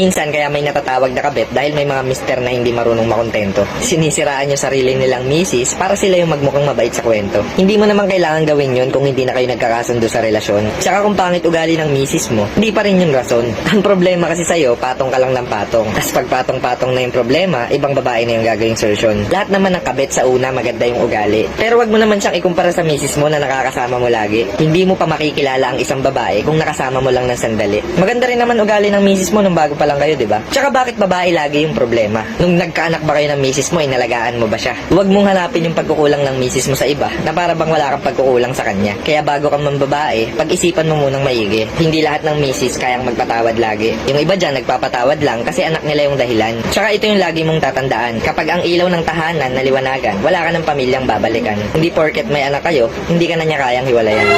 Minsan kaya may natatawag na kabet dahil may mga mister na hindi marunong makontento. Sinisiraan yung sarili nilang misis para sila yung magmukhang mabait sa kwento. Hindi mo naman kailangan gawin yun kung hindi na kayo nagkakasundo sa relasyon. Tsaka kung pangit ugali ng misis mo, hindi pa rin yung rason. Ang problema kasi sa'yo, patong ka lang ng patong. Tapos pag patong-patong na yung problema, ibang babae na yung gagawing solution. Lahat naman ng kabet sa una, maganda yung ugali. Pero wag mo naman siyang ikumpara sa misis mo na nakakasama mo lagi. Hindi mo pa makikilala ang isang babae kung nakasama mo lang ng sandali. Maganda rin naman ugali ng misis mo nung bago pa lang kayo, di ba? Tsaka bakit babae lagi yung problema? Nung nagkaanak ba kayo ng misis mo, inalagaan mo ba siya? Huwag mong hanapin yung pagkukulang ng misis mo sa iba na para bang wala kang pagkukulang sa kanya. Kaya bago kang mambabae, pag-isipan mo munang maigi. Hindi lahat ng misis kayang magpatawad lagi. Yung iba dyan nagpapatawad lang kasi anak nila yung dahilan. Tsaka ito yung lagi mong tatandaan. Kapag ang ilaw ng tahanan naliwanagan, wala ka ng pamilyang babalikan. Hindi porket may anak kayo, hindi ka na niya kayang hiwalayan.